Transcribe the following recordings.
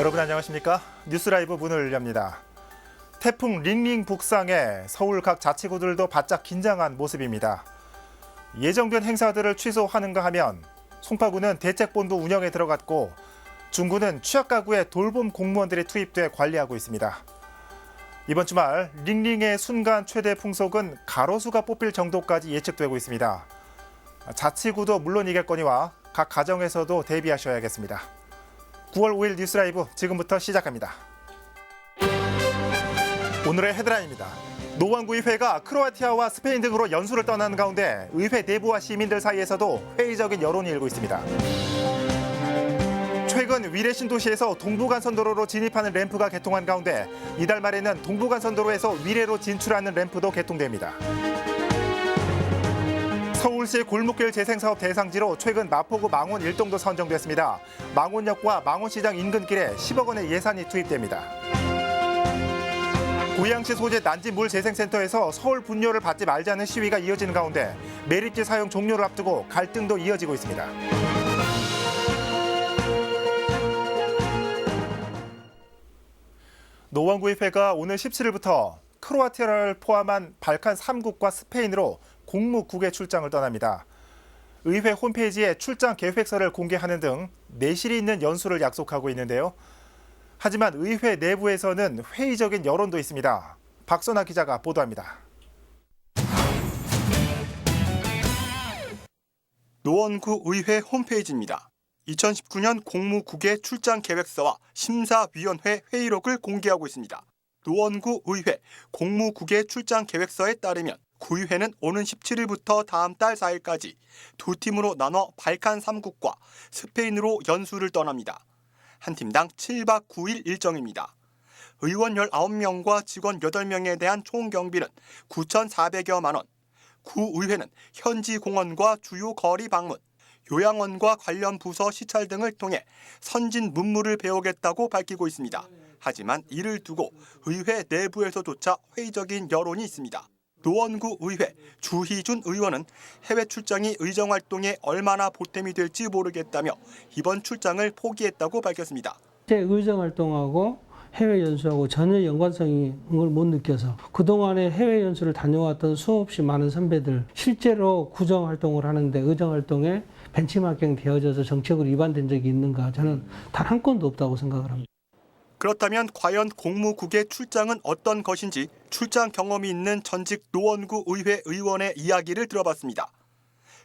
여러분 안녕하십니까? 뉴스라이브 문을 엽니다. 태풍 링링 북상에 서울 각 자치구들도 바짝 긴장한 모습입니다. 예정된 행사들을 취소하는가 하면 송파구는 대책본부 운영에 들어갔고 중구는 취약가구에 돌봄 공무원들이 투입돼 관리하고 있습니다. 이번 주말 링링의 순간 최대 풍속은 가로수가 뽑힐 정도까지 예측되고 있습니다. 자치구도 물론이겠거니와 각 가정에서도 대비하셔야겠습니다. 9월 5일 뉴스 라이브 지금부터 시작합니다. 오늘의 헤드라인입니다. 노원구 의회가 크로아티아와 스페인 등으로 연수를 떠나는 가운데 의회 내부와 시민들 사이에서도 회의적인 여론이 일고 있습니다. 최근 위례 신 도시에서 동부간선도로로 진입하는 램프가 개통한 가운데 이달 말에는 동부간선도로에서 위례로 진출하는 램프도 개통됩니다. 서울시 골목길 재생사업 대상지로 최근 마포구 망원 일동도 선정됐습니다. 망원역과 망원시장 인근길에 10억 원의 예산이 투입됩니다. 고양시 소재 난지 물 재생센터에서 서울 분뇨를 받지 말자는 시위가 이어지는 가운데 매립지 사용 종료를 앞두고 갈등도 이어지고 있습니다. 노원구의회가 오늘 17일부터 크로아티아를 포함한 발칸 3국과 스페인으로 공무 국외 출장을 떠납니다. 의회 홈페이지에 출장 계획서를 공개하는 등 내실이 있는 연수를 약속하고 있는데요. 하지만 의회 내부에서는 회의적인 여론도 있습니다. 박선아 기자가 보도합니다. 노원구 의회 홈페이지입니다. 2019년 공무국의 출장 계획서와 심사위원회 회의록을 공개하고 있습니다. 노원구 의회 공무국의 출장 계획서에 따르면 구의회는 오는 17일부터 다음 달 4일까지 두 팀으로 나눠 발칸 3국과 스페인으로 연수를 떠납니다. 한 팀당 7박 9일 일정입니다. 의원 19명과 직원 8명에 대한 총 경비는 9,400여만 원. 구의회는 현지 공원과 주요 거리 방문, 요양원과 관련 부서 시찰 등을 통해 선진 문물을 배우겠다고 밝히고 있습니다. 하지만 이를 두고 의회 내부에서조차 회의적인 여론이 있습니다. 노원구 의회 주희준 의원은 해외 출장이 의정 활동에 얼마나 보탬이 될지 모르겠다며 이번 출장을 포기했다고 밝혔습니다. 제 의정 활동하고 해외 연수하고 전혀 연관성이 걸못 느껴서 그동안에 해외 연수를 다녀왔던 수없이 많은 선배들 실제로 구정 활동을 하는데 의정 활동에 벤치마킹 되어져서 정책으로 위반된 적이 있는가 저는 단 한 건도 없다고 생각을 합니다. 그렇다면 과연 공무국의 출장은 어떤 것인지 출장 경험이 있는 전직 노원구 의회 의원의 이야기를 들어봤습니다.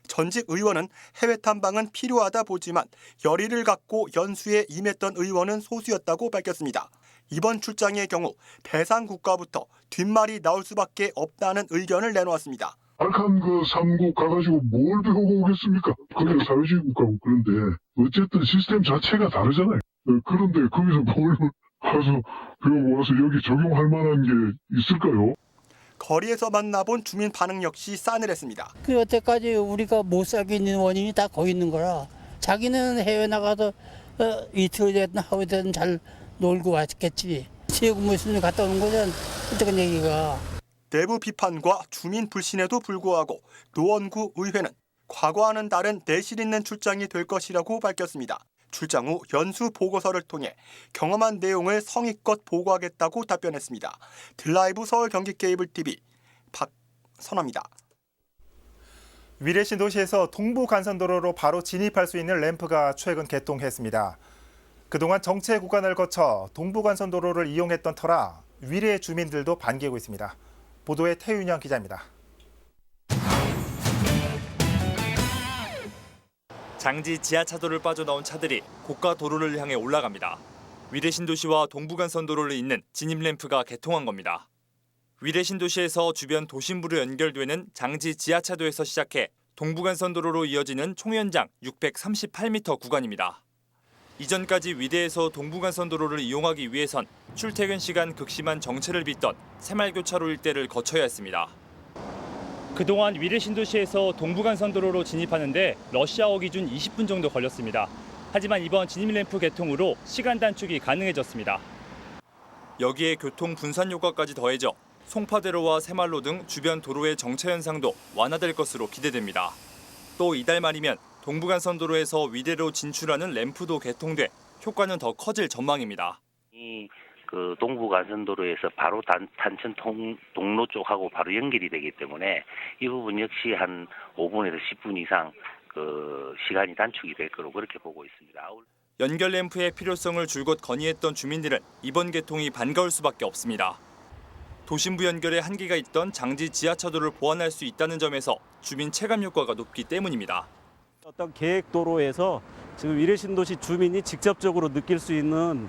전직 의원은 해외 탐방은 필요하다 보지만 열의를 갖고 연수에 임했던 의원은 소수였다고 밝혔습니다. 이번 출장의 경우 대상 국가부터 뒷말이 나올 수밖에 없다는 의견을 내놓았습니다. 발칸 그 삼국 가가지고 뭘 배우고 오겠습니까? 거기가 사회주의 국가고 그런데 어쨌든 시스템 자체가 다르잖아요. 어, 그런데 거기서 뭘 가서 배우고 와서 여기 적용할 만한 게 있을까요? 거리에서 만나본 주민 반응 역시 싸늘했습니다. 그 여태까지 우리가 못 살게 있는 원인이 다 거기 있는 거라. 자기는 해외 나가서 어, 이틀 됐든 하루 됐든 잘 놀고 왔겠지. 세금 있으면 갔다 오는 거잖아. 어떡한 얘기가. 내부 비판과 주민 불신에도 불구하고 노원구 의회는 과거와는 다른 내실 있는 출장이 될 것이라고 밝혔습니다. 출장 후 연수 보고서를 통해 경험한 내용을 성의껏 보고하겠다고 답변했습니다. 드라이브 서울 경기 케이블 TV 박선화입니다. 위례 신도시에서 동부 간선도로로 바로 진입할 수 있는 램프가 최근 개통했습니다. 그동안 정체 구간을 거쳐 동부 간선도로를 이용했던 터라 위례 주민들도 반기고 있습니다. 보도에 태윤영 기자입니다. 장지 지하차도를 빠져나온 차들이 고가 도로를 향해 올라갑니다. 위례 신도시와 동부간선도로를 잇는 진입 램프가 개통한 겁니다. 위례 신도시에서 주변 도심부로 연결되는 장지 지하차도에서 시작해 동부간선도로로 이어지는 총연장 638m 구간입니다. 이전까지 위대에서 동부간선도로를 이용하기 위해선 출퇴근 시간 극심한 정체를 빚던 새말교차로 일대를 거쳐야 했습니다. 그동안 위례 신도시에서 동부간선도로로 진입하는데 러시아어 기준 20분 정도 걸렸습니다. 하지만 이번 진입 램프 개통으로 시간 단축이 가능해졌습니다. 여기에 교통 분산 효과까지 더해져 송파대로와 새말로 등 주변 도로의 정체 현상도 완화될 것으로 기대됩니다. 또 이달 말이면 동부간선도로에서 위대로 진출하는 램프도 개통돼 효과는 더 커질 전망입니다. 이 그 동부 간선도로에서 바로 단, 단천 통, 동로 쪽하고 바로 연결이 되기 때문에 이 부분 역시 한 5분에서 10분 이상 그 시간이 단축이 될 거로 그렇게 보고 있습니다. 연결 램프의 필요성을 줄곧 건의했던 주민들은 이번 개통이 반가울 수밖에 없습니다. 도심부 연결에 한계가 있던 장지 지하차도를 보완할 수 있다는 점에서 주민 체감 효과가 높기 때문입니다. 어떤 계획 도로에서 지금 위례신도시 주민이 직접적으로 느낄 수 있는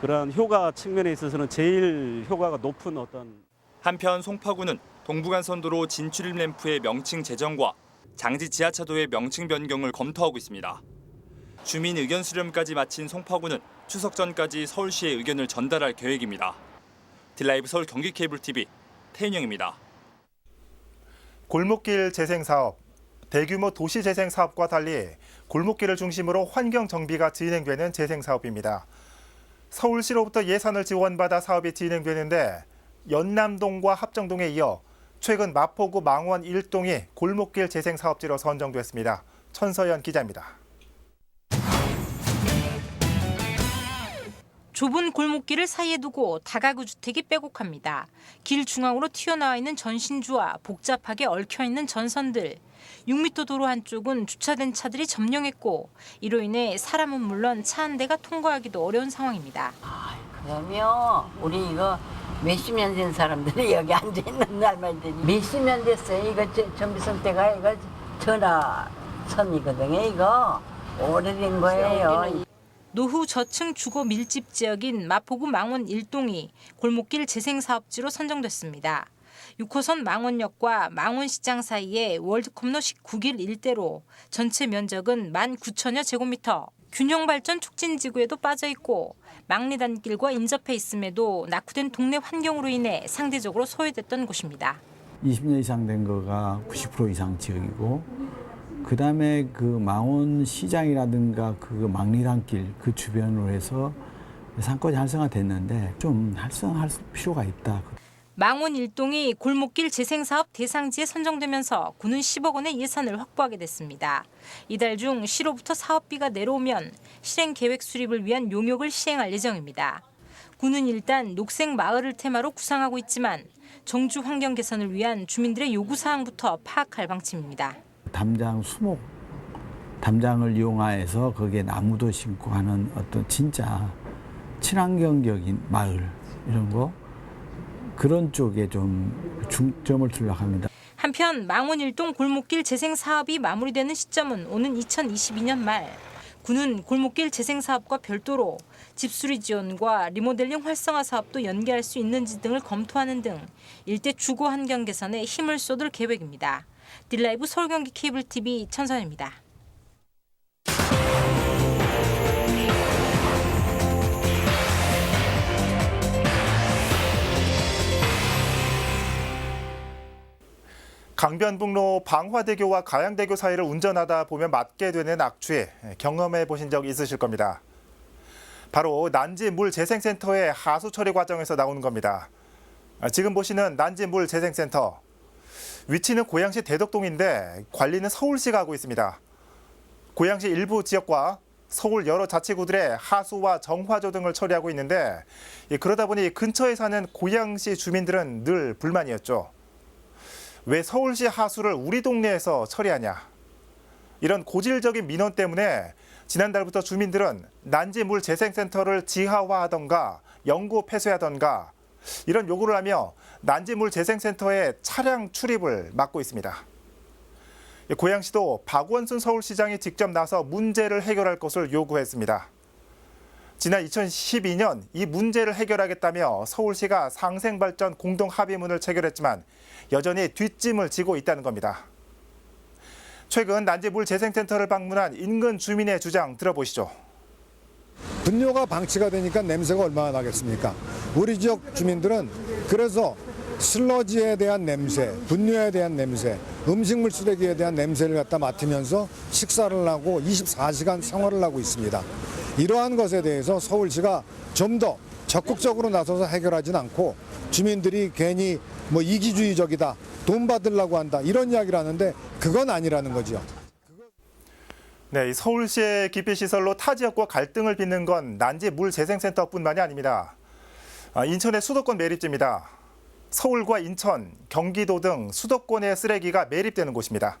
그런 효과 측면에 있어서는 제일 효과가 높은 어떤 한편 송파구는 동부간선도로 진출입 램프의 명칭 제정과 장지 지하차도의 명칭 변경을 검토하고 있습니다. 주민 의견 수렴까지 마친 송파구는 추석 전까지 서울시의 의견을 전달할 계획입니다. 딜라이브 서울 경기 케이블 TV 태인영입니다. 골목길 재생 사업, 대규모 도시 재생 사업과 달리 골목길을 중심으로 환경 정비가 진행되는 재생 사업입니다. 서울시로부터 예산을 지원받아 사업이 진행되는데 연남동과 합정동에 이어 최근 마포구 망원 1동이 골목길 재생 사업지로 선정됐습니다. 천서연 기자입니다. 좁은 골목길을 사이에 두고 다가구 주택이 빼곡합니다. 길 중앙으로 튀어나와 있는 전신주와 복잡하게 얽혀 있는 전선들. 6m 도로 한쪽은 주차된 차들이 점령했고 이로 인해 사람은 물론 차 한 대가 통과하기도 어려운 상황입니다. 그러면 우리 이거 몇십 년 된 사람들이 여기 앉아 있는 날말들이 몇십 년 됐어요. 이거 저- 전비선 때가 이거 전화선이거든요. 이거 오래된 거예요. 노후 저층 주거 밀집 지역인 마포구 망원 1동이 골목길 재생 사업지로 선정됐습니다. 6호선 망원역과 망원시장 사이에 월드컵로 19길 일대로 전체 면적은 19,000여 제곱미터. 균형 발전 촉진 지구에도 빠져 있고 망리단길과 인접해 있음에도 낙후된 동네 환경으로 인해 상대적으로 소외됐던 곳입니다. 20년 이상 된 거가 90% 이상 지역이고 그 다음에 그 망원 시장이라든가 그 망리단길 그 주변으로 해서 상권이 활성화됐는데 좀 활성화할 필요가 있다. 망원 일동이 골목길 재생 사업 대상지에 선정되면서 구는 10억 원의 예산을 확보하게 됐습니다. 이달 중 시로부터 사업비가 내려오면 실행 계획 수립을 위한 용역을 시행할 예정입니다. 구는 일단 녹색 마을을 테마로 구상하고 있지만 정주 환경 개선을 위한 주민들의 요구 사항부터 파악할 방침입니다. 담장 수목 담장을 이용하여서 거기에 나무도 심고 하는 어떤 진짜 친환경적인 마을 이런 거 그런 쪽에 좀 중점을 두려고 합니다. 한편 망원 일동 골목길 재생 사업이 마무리되는 시점은 오는 2022년 말. 군은 골목길 재생 사업과 별도로 집수리 지원과 리모델링 활성화 사업도 연계할 수 있는지 등을 검토하는 등 일대 주거 환경 개선에 힘을 쏟을 계획입니다. 딜라이브 서울경기 케이블 TV 천선입니다. 강변북로 방화대교와 가양대교 사이를 운전하다 보면 맞게 되는 악취 경험해 보신 적 있으실 겁니다. 바로 난지 물 재생센터의 하수 처리 과정에서 나오는 겁니다. 아, 지금 보시는 난지 물 재생센터 위치는 고양시 대덕동인데 관리는 서울시가 하고 있습니다. 고양시 일부 지역과 서울 여러 자치구들의 하수와 정화조 등을 처리하고 있는데 예, 그러다 보니 근처에 사는 고양시 주민들은 늘 불만이었죠. 왜 서울시 하수를 우리 동네에서 처리하냐. 이런 고질적인 민원 때문에 지난달부터 주민들은 난지물 재생센터를 지하화하던가 영구 폐쇄하던가 이런 요구를 하며 난지물 재생센터에 차량 출입을 막고 있습니다. 고양시도 박원순 서울시장이 직접 나서 문제를 해결할 것을 요구했습니다. 지난 2012년 이 문제를 해결하겠다며 서울시가 상생발전 공동 합의문을 체결했지만 여전히 뒷짐을 지고 있다는 겁니다. 최근 난지물 재생센터를 방문한 인근 주민의 주장 들어보시죠. 분뇨가 방치가 되니까 냄새가 얼마나 나겠습니까? 우리 지역 주민들은 그래서 슬러지에 대한 냄새, 분뇨에 대한 냄새, 음식물 쓰레기에 대한 냄새를 갖다 맡으면서 식사를 하고 24시간 생활을 하고 있습니다. 이러한 것에 대해서 서울시가 좀 더 적극적으로 나서서 해결하진 않고 주민들이 괜히 뭐 이기주의적이다, 돈 받으려고 한다 이런 이야기를 하는데 그건 아니라는 거죠. 네, 이 서울시의 기피 시설로 타 지역과 갈등을 빚는 건 난지 물 재생센터뿐만이 아닙니다. 아, 인천의 수도권 매립지입니다. 서울과 인천, 경기도 등 수도권의 쓰레기가 매립되는 곳입니다.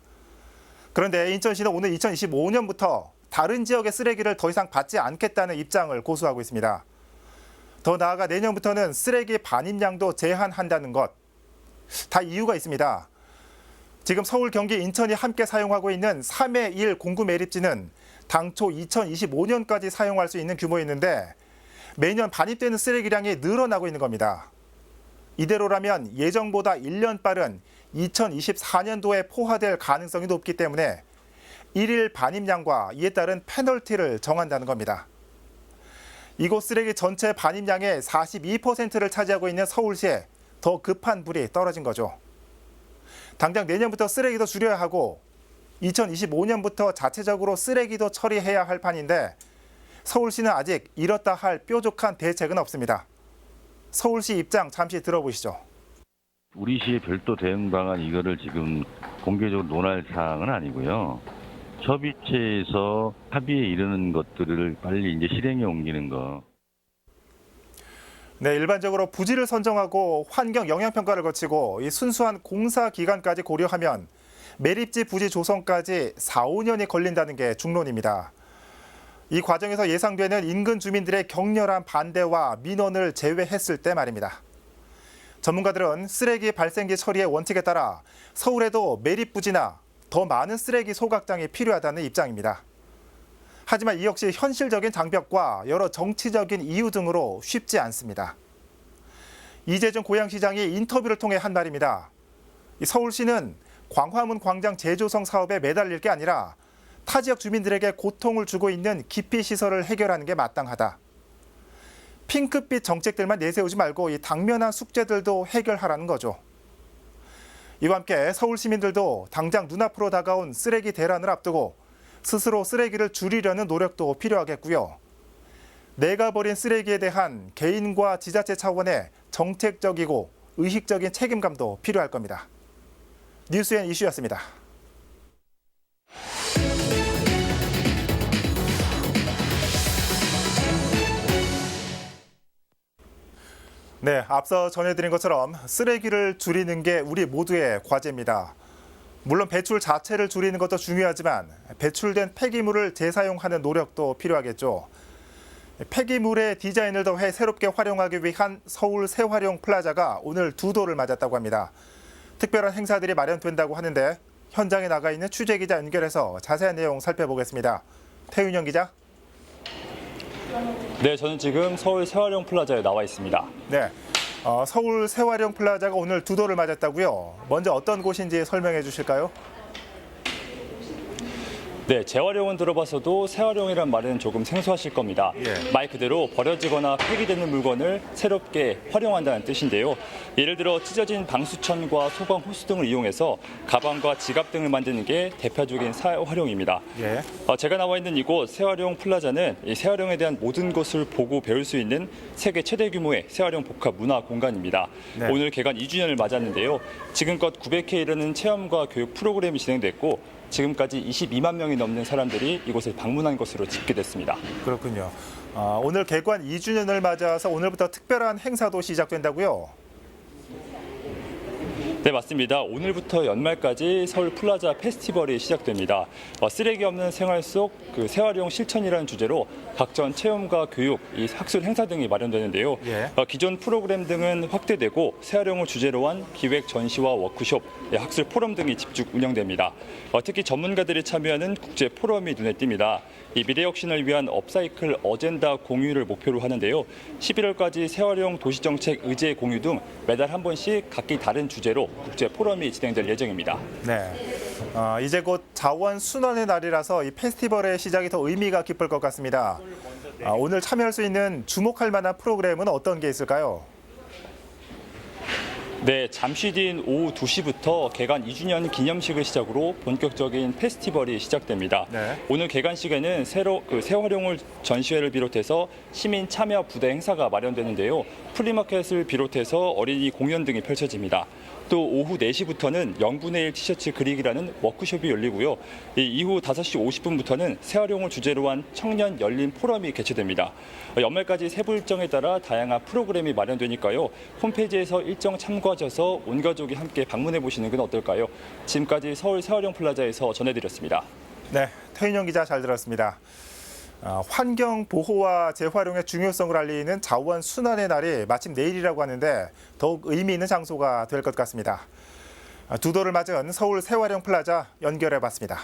그런데 인천시는 오늘 2025년부터 다른 지역의 쓰레기를 더 이상 받지 않겠다는 입장을 고수하고 있습니다. 더 나아가 내년부터는 쓰레기 반입량도 제한한다는 것. 다 이유가 있습니다. 지금 서울, 경기, 인천이 함께 사용하고 있는 3회 1 공구 매립지는 당초 2025년까지 사용할 수 있는 규모였는데 매년 반입되는 쓰레기량이 늘어나고 있는 겁니다. 이대로라면 예정보다 1년 빠른 2024년도에 포화될 가능성이 높기 때문에 1일 반입량과 이에 따른 페널티를 정한다는 겁니다. 이곳 쓰레기 전체 반입량의 42%를 차지하고 있는 서울시에 더 급한 불이 떨어진 거죠. 당장 내년부터 쓰레기도 줄여야 하고 2025년부터 자체적으로 쓰레기도 처리해야 할 판인데 서울시는 아직 이렇다 할 뾰족한 대책은 없습니다. 서울시 입장 잠시 들어보시죠. 우리 시의 별도 대응 방안 이거를 지금 공개적으로 논할 사항은 아니고요. 협의체에서 합의에 이르는 것들을 빨리 이제 실행에 옮기는 거. 네, 일반적으로 부지를 선정하고 환경 영향 평가를 거치고 이 순수한 공사 기간까지 고려하면 매립지 부지 조성까지 4, 5년이 걸린다는 게 중론입니다. 이 과정에서 예상되는 인근 주민들의 격렬한 반대와 민원을 제외했을 때 말입니다. 전문가들은 쓰레기 발생기 처리의 원칙에 따라 서울에도 매립 부지나 더 많은 쓰레기 소각장이 필요하다는 입장입니다. 하지만 이 역시 현실적인 장벽과 여러 정치적인 이유 등으로 쉽지 않습니다. 이재준 고양시장이 인터뷰를 통해 한 말입니다. 이 서울시는 광화문 광장 재조성 사업에 매달릴 게 아니라 타 지역 주민들에게 고통을 주고 있는 기피 시설을 해결하는 게 마땅하다. 핑크빛 정책들만 내세우지 말고 이 당면한 숙제들도 해결하라는 거죠. 이와 함께 서울 시민들도 당장 눈앞으로 다가온 쓰레기 대란을 앞두고 스스로 쓰레기를 줄이려는 노력도 필요하겠고요. 내가 버린 쓰레기에 대한 개인과 지자체 차원의 정책적이고 의식적인 책임감도 필요할 겁니다. 뉴스엔 이슈였습니다. 네, 앞서 전해드린 것처럼 쓰레기를 줄이는 게 우리 모두의 과제입니다. 물론 배출 자체를 줄이는 것도 중요하지만 배출된 폐기물을 재사용하는 노력도 필요하겠죠. 폐기물의 디자인을 더해 새롭게 활용하기 위한 서울 새활용 플라자가 오늘 두 도를 맞았다고 합니다. 특별한 행사들이 마련된다고 하는데 현장에 나가 있는 취재 기자 연결해서 자세한 내용 살펴보겠습니다. 태윤영 기자. 네, 저는 지금 서울 세활용 플라자에 나와 있습니다. 네. 어, 서울 새활용 플라자가 오늘 두 도를 맞았다고요. 먼저 어떤 곳인지 설명해 주실까요? 네, 재활용은 들어봤어도 재활용이란 말은 조금 생소하실 겁니다. 예. 말 그대로 버려지거나 폐기되는 물건을 새롭게 활용한다는 뜻인데요. 예를 들어 찢어진 방수천과 소방 호스 등을 이용해서 가방과 지갑 등을 만드는 게 대표적인 재활용입니다. 예. 어, 제가 나와 있는 이곳 재활용 플라자는 이 재활용에 대한 모든 것을 보고 배울 수 있는 세계 최대 규모의 재활용 복합 문화 공간입니다. 네. 오늘 개관 2주년을 맞았는데요. 지금껏 900회 이르는 체험과 교육 프로그램이 진행됐고 지금까지 22만 명이 넘는 사람들이 이곳을 방문한 것으로 집계됐습니다. 그렇군요. 아, 오늘 개관 2주년을 맞아서 오늘부터 특별한 행사도 시작된다고요? 네, 맞습니다. 오늘부터 연말까지 서울 플라자 페스티벌이 시작됩니다. 어, 쓰레기 없는 생활 속 그 재활용 실천이라는 주제로 각종 체험과 교육, 이 학술 행사 등이 마련되는데요. 예. 어, 기존 프로그램 등은 확대되고 재활용을 주제로 한 기획 전시와 워크숍, 예, 학술 포럼 등이 집중 운영됩니다. 어, 특히 전문가들이 참여하는 국제 포럼이 눈에 띕니다. 이 미래 혁신을 위한 업사이클 어젠다 공유를 목표로 하는데요. 11월까지 재활용 도시정책 의제 공유 등 매달 한 번씩 각기 다른 주제로 국제 포럼이 진행될 예정입니다. 네. 아, 이제 곧 자원 순환의 날이라서 이 페스티벌의 시작이 더 의미가 깊을 것 같습니다. 아, 오늘 참여할 수 있는 주목할 만한 프로그램은 어떤 게 있을까요? 네, 잠시 뒤인 오후 2시부터 개관 2주년 기념식을 시작으로 본격적인 페스티벌이 시작됩니다. 네. 오늘 개관식에는 새로 그 새활용을 전시회를 비롯해서 시민 참여 부대 행사가 마련되는데요. 플리마켓을 비롯해서 어린이 공연 등이 펼쳐집니다. 또 오후 4시부터는 0분의 1 티셔츠 그리기라는 워크숍이 열리고요. 이 이후 5시 50분부터는 새활용을 주제로 한 청년 열린 포럼이 개최됩니다. 연말까지 세부 일정에 따라 다양한 프로그램이 마련되니까요. 홈페이지에서 일정 참고하셔서 온 가족이 함께 방문해 보시는 건 어떨까요? 지금까지 서울 새활용 플라자에서 전해드렸습니다. 네, 태인영 기자 잘 들었습니다. 아, 환경 보호와 재활용의 중요성을 알리는 자원 순환의 날이 마침 내일이라고 하는데 더욱 의미 있는 장소가 될 것 같습니다. 아, 두 도를 맞은 서울 새활용 플라자 연결해 봤습니다.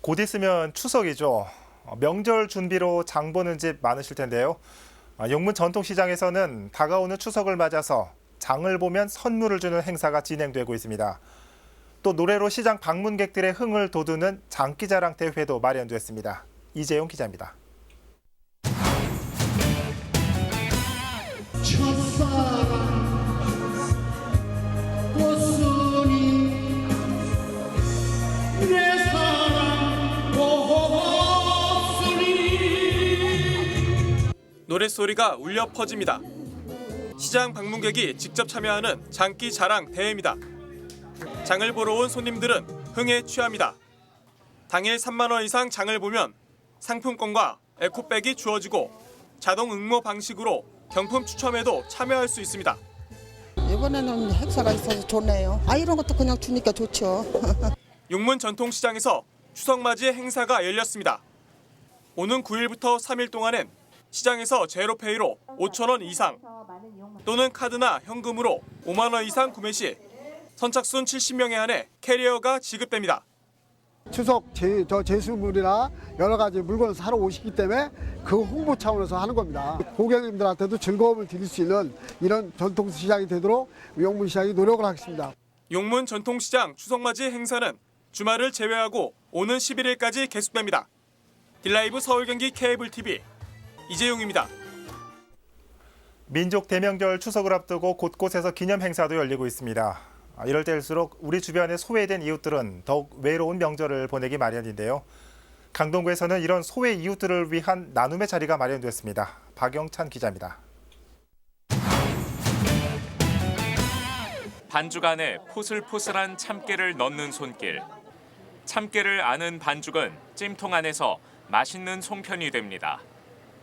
곧 있으면 추석이죠. 어, 명절 준비로 장 보는 집 많으실 텐데요. 아, 용문 전통시장에서는 다가오는 추석을 맞아서 장을 보면 선물을 주는 행사가 진행되고 있습니다. 또 노래로 시장 방문객들의 흥을 돋우는 장기자랑 대회도 마련됐습니다. 이재용 기자입니다. 노랫소리가 울려 퍼집니다. 시장 방문객이 직접 참여하는 장기 자랑 대회입니다. 장을 보러 온 손님들은 흥에 취합니다. 당일 3만 원 이상 장을 보면 상품권과 에코백이 주어지고 자동 응모 방식으로 경품 추첨에도 참여할 수 있습니다. 이번에는 행사가 있어서 좋네요. 아 이런 것도 그냥 주니까 좋죠. 용문 전통시장에서 추석 맞이 행사가 열렸습니다. 오는 9일부터 3일 동안엔 시장에서 제로페이로 5천 원 이상 또는 카드나 현금으로 5만 원 이상 구매 시 선착순 70명에 한해 캐리어가 지급됩니다. 추석 제, 저 제수물이나 여러 가지 물건을 사러 오시기 때문에 그 홍보 차원에서 하는 겁니다. 고객님들한테도 즐거움을 드릴 수 있는 이런 전통시장이 되도록 용문시장이 노력을 하겠습니다. 용문 전통시장 추석맞이 행사는 주말을 제외하고 오는 11일까지 계속됩니다. 딜라이브 서울 경기 케이블 TV 이재용입니다. 민족 대명절 추석을 앞두고 곳곳에서 기념 행사도 열리고 있습니다. 아, 이럴 때일수록 우리 주변에 소외된 이웃들은 더욱 외로운 명절을 보내기 마련인데요. 강동구에서는 이런 소외 이웃들을 위한 나눔의 자리가 마련됐습니다. 박영찬 기자입니다. 반죽 안에 포슬포슬한 참깨를 넣는 손길. 참깨를 아는 반죽은 찜통 안에서 맛있는 송편이 됩니다.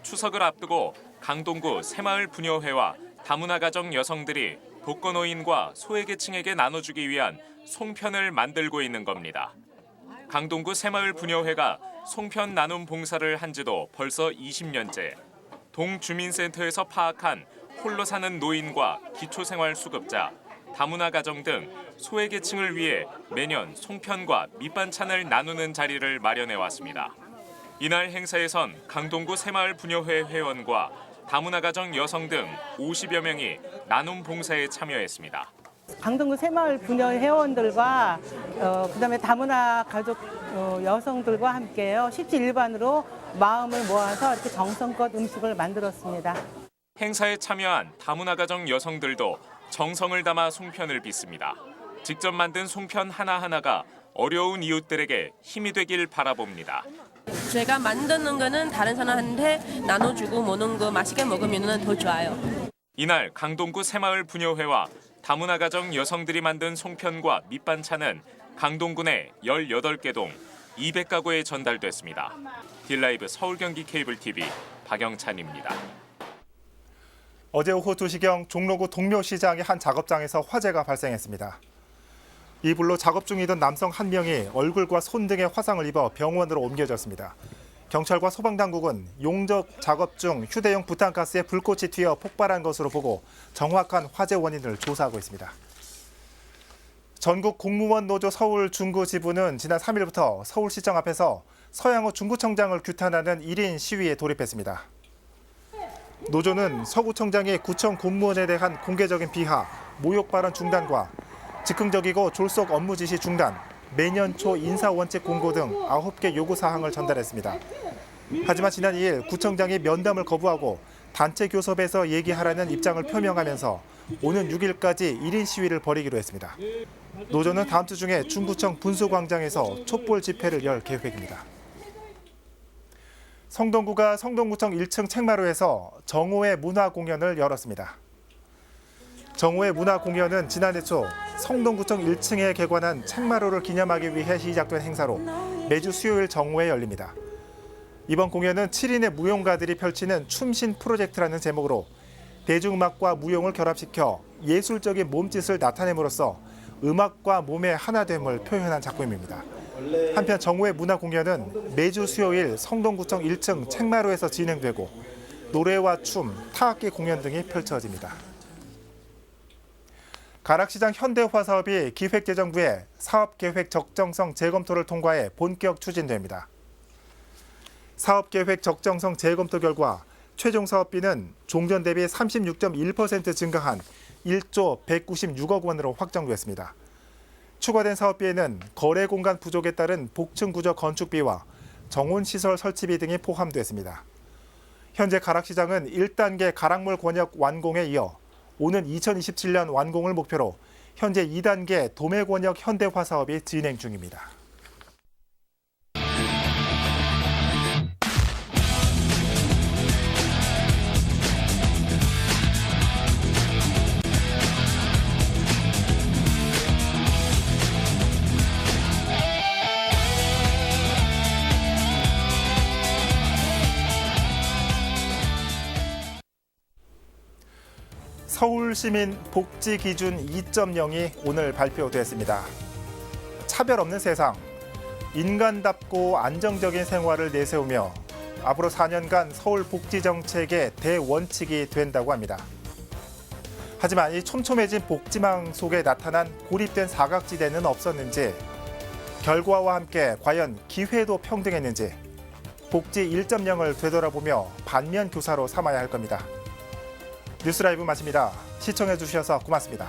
추석을 앞두고 강동구 새마을 부녀회와 다문화 가정 여성들이 독거노인과 소외계층에게 나눠주기 위한 송편을 만들고 있는 겁니다. 강동구 새마을 부녀회가 송편 나눔 봉사를 한 지도 벌써 20년째. 동주민센터에서 파악한 홀로 사는 노인과 기초생활수급자, 다문화 가정 등 소외계층을 위해 매년 송편과 밑반찬을 나누는 자리를 마련해 왔습니다. 이날 행사에선 강동구 새마을 부녀회 회원과 다문화 가정 여성 등 50여 명이 나눔 봉사에 참여했습니다. 강동구 새마을 부녀 회원들과 어, 그다음에 다문화 가족 어, 여성들과 함께요 십지 일반으로 마음을 모아서 이렇게 정성껏 음식을 만들었습니다. 행사에 참여한 다문화 가정 여성들도 정성을 담아 송편을 빚습니다. 직접 만든 송편 하나하나가 어려운 이웃들에게 힘이 되길 바라봅니다. 제가 만드는 거는 다른 사람한테 나눠주고 먹는 거 맛있게 먹으면 더 좋아요. 이날 강동구 새마을 부녀회와 다문화 가정 여성들이 만든 송편과 밑반찬은 강동구 내 18개 동 200가구에 전달됐습니다. 딜라이브 서울 경기 케이블 TV 박영찬입니다. 어제 오후 2시경 종로구 동묘시장의 한 작업장에서 화재가 발생했습니다. 이 불로 작업 중이던 남성 한 명이 얼굴과 손 등에 화상을 입어 병원으로 옮겨졌습니다. 경찰과 소방당국은 용접 작업 중 휴대용 부탄가스에 불꽃이 튀어 폭발한 것으로 보고 정확한 화재 원인을 조사하고 있습니다. 전국 공무원 노조 서울 중구 지부는 지난 3일부터 서울시청 앞에서 서양호 중구청장을 규탄하는 1인 시위에 돌입했습니다. 노조는 서구청장이 구청 공무원에 대한 공개적인 비하, 모욕 발언 중단과 즉흥적이고 졸속 업무 지시 중단, 매년 초 인사 원칙 공고 등 9개 요구 사항을 전달했습니다. 하지만 지난 2일 구청장이 면담을 거부하고 단체 교섭에서 얘기하라는 입장을 표명하면서 오는 6일까지 1인 시위를 벌이기로 했습니다. 노조는 다음 주 중에 중구청 분수광장에서 촛불 집회를 열 계획입니다. 성동구가 성동구청 1층 책마루에서 정오의 문화 공연을 열었습니다. 정오의 문화 공연은 지난해 초 성동구청 1층에 개관한 책마루를 기념하기 위해 시작된 행사로 매주 수요일 정오에 열립니다. 이번 공연은 7인의 무용가들이 펼치는 춤신 프로젝트라는 제목으로 대중음악과 무용을 결합시켜 예술적인 몸짓을 나타냄으로써 음악과 몸의 하나됨을 표현한 작품입니다. 한편 정오의 문화 공연은 매주 수요일 성동구청 1층 책마루에서 진행되고 노래와 춤, 타악기 공연 등이 펼쳐집니다. 가락시장 현대화 사업이 기획재정부의 사업계획 적정성 재검토를 통과해 본격 추진됩니다. 사업계획 적정성 재검토 결과 최종 사업비는 종전 대비 36.1% 증가한 1조 196억 원으로 확정됐습니다. 추가된 사업비에는 거래 공간 부족에 따른 복층 구조 건축비와 정원 시설 설치비 등이 포함됐습니다. 현재 가락시장은 1단계 가락물 권역 완공에 이어 오는 2027년 완공을 목표로 현재 2단계 도매 권역 현대화 사업이 진행 중입니다. 서울시민 복지 기준 2.0이 오늘 발표됐습니다. 차별 없는 세상, 인간답고 안정적인 생활을 내세우며 앞으로 4년간 서울 복지 정책의 대원칙이 된다고 합니다. 하지만 이 촘촘해진 복지망 속에 나타난 고립된 사각지대는 없었는지, 결과와 함께 과연 기회도 평등했는지, 복지 1.0을 되돌아보며 반면 교사로 삼아야 할 겁니다. 뉴스라이브 마칩니다. 시청해 주셔서 고맙습니다.